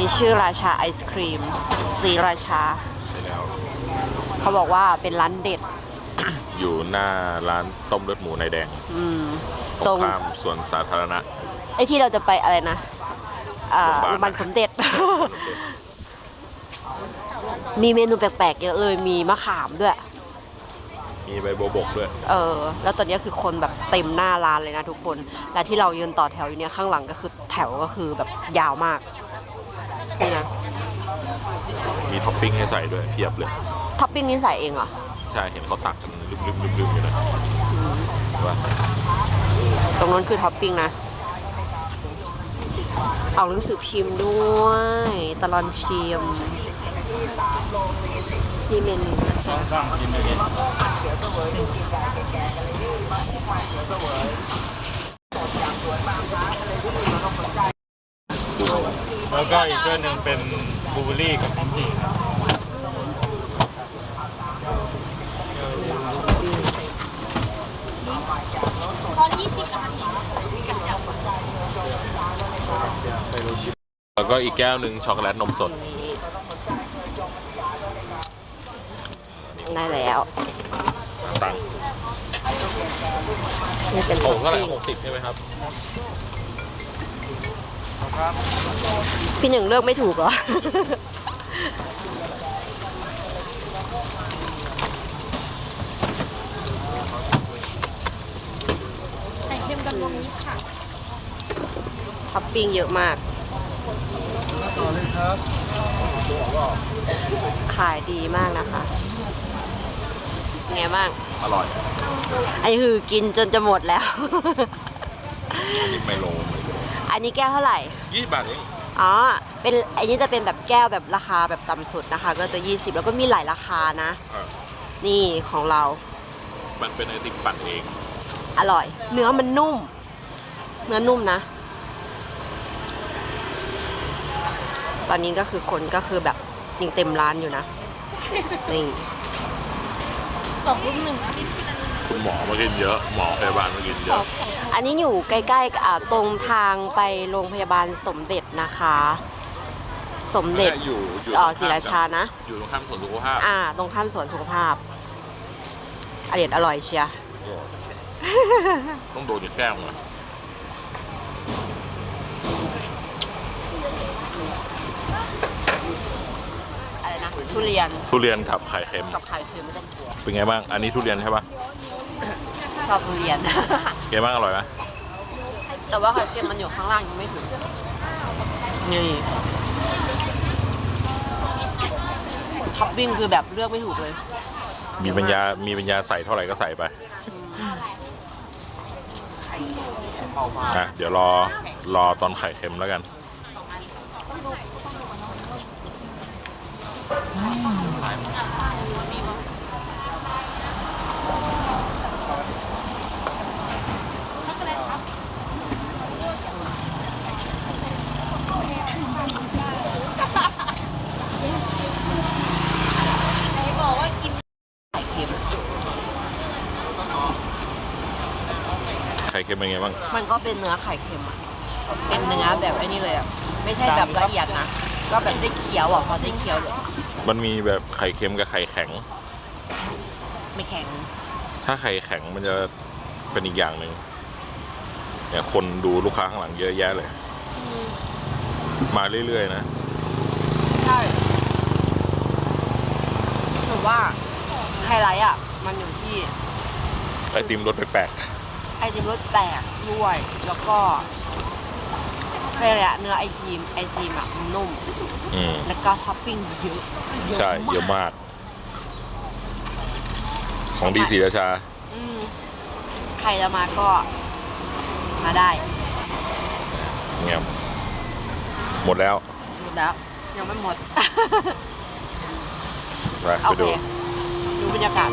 นี่ชื่อราชาไอศครีมสีราชาใช่แล้วเขาบอกว่าเป็นร้านเด็ด อยู่หน้าร้านต้มเลือดหมูนายแดงอืมตตรรงงข้ามสวนสาธารณะ ไอ้ที่เราจะไปอะไรนะอ่าโรโรงงพยาพบาลยาบาลสมเด็จ มีเมนูแปลกๆเยอะเลยมีมะขามด้วย มีใบบัวบกด้วย เออ แล้วตอนนี้คือคนแบบเต็มหน้าร้านเลยนะทุกคน และที่เรายืนต่อแถวอยู่เนี่ยข้างหลังก็คือแถวก็คือแบบยาวมาก นี่นะมีท็อปปิ้งให้ใส่ด้วยเพียบเลย ท็อปปิ้งนี่ใส่เองเหรอ ใช่เห็นเขาตักกันลืมๆๆๆอยู่นะเห็นปะตรงนั้นคือท็อปปิ้งนะ เอาหนังสือพิมพ์ด้วย ตลอนชิมมีเมนูนะคะ ดู แล้วก็อีกตัวหนึ่งเป็นบลูเบอร์รี่กับลิ้นจี่ครับแล้วก็อีกแก้วหนึ่งช็อกโกแลตนมสด ได้แล้วตังค์นี่เป็นโอ้ท็อปเท่าไหร่ปิ้ง หกสิบใช่ไหมครับ พี่หนึ่งเลือกไม่ถูกเหรอ ไข่เค็มกับรวมมิตรค่ะ ท็อปปิ้งเยอะมากขายดีมากนะคะเป็นไงบ้าง อร่อยอันนี้คือกินจนจะหมดแล้วนี่ไมโล อันนี้แก้วเท่าไหร่ยี่สิบบาทเอง อ๋อ เป็นอันนี้จะเป็นแบบแก้วแบบราคาแบบต่ำสุดนะคะ ก็จะ 20 แล้วก็มีหลายราคานะ อะนี่ของเรา มันเป็นไอติมปั่นเอง อร่อย เนื้อมันนุ่ม เนื้อนุ่มนะ ตอนนี้ก็คือคนก็คือแบบยังเต็มร้านอยู่นะ นี่ สองรุ่มหนึ่งนะ คุณหมอมากินเยอะ หมอพยาบาลมากินเยอะอันนี้อยู่ใกล้ๆกับอ่าตรงทางไปโรงพยาบาลสมเด็จนะคะ สมเด็จนี่ยอยู่อยู่เอ่อตงศรีราชานะ อยู่ตรงข้ามสวนสุขภาพอ่า ตรงข้ามสวนสุขภาพอร่อยอร่อยเชียร์ต้องโดนอีกแก้วนะอะไรนะทุเรียนทุเรียนกับไข่เค็ม กับไข่เค็มไม่ต้องกลัว เป็นไงบ้าง อันนี้ทุเรียนใช่ปะ ชอบทุเรียนเป็นไงบ้างอร่อยไหมแต่ว่าไข่เค็มมันอยู่ข้างล่างยังไม่ถึงนี่ท็อปปิ้งคือแบบเลือกไม่ถูกเลย มีปัญญา มีปัญญาใส่เท่าไหร่ก็ใส่ไปอะเดี๋ยวรอ รอตอนไข่เค็มแล้วกัน ไข่เค็มเป็นไงบ้าง มันก็เป็นเนื้อไข่เค็มอะเป็นเนื้อแบบไอ้นี่เลยอะไม่ใช่แบบละเอียดนะ ก็แบบได้เคี้ยวอะพอได้เคี้ยวเลยมันมีแบบไข่เค็มกับไข่แข็ง ไม่แข็ง ถ้าไข่แข็งมันจะเป็นอีกอย่างหนึ่งเนี่ยคนดูลูกค้าข้างหลังเยอะแยะเลย มาเรื่อยๆนะ ใช่ถือว่าไฮไลท์อะ มันอยู่ที่ไอติมรสแปลก ไอติมรสแตกด้วย แล้วก็เรียกอะไรอะเนื้อไอทีมไอทีมอะมันนุ่มๆอืมแล้วก็ท็อปปิ้งเยอะใช่เยอะมาก ของดีศรีราชา อืมใครจะมาก็มาได้เงียบหมดแล้ว หมดแล้วยังไม่หมด ไป โอไปเคดู ดูบรรยากาศ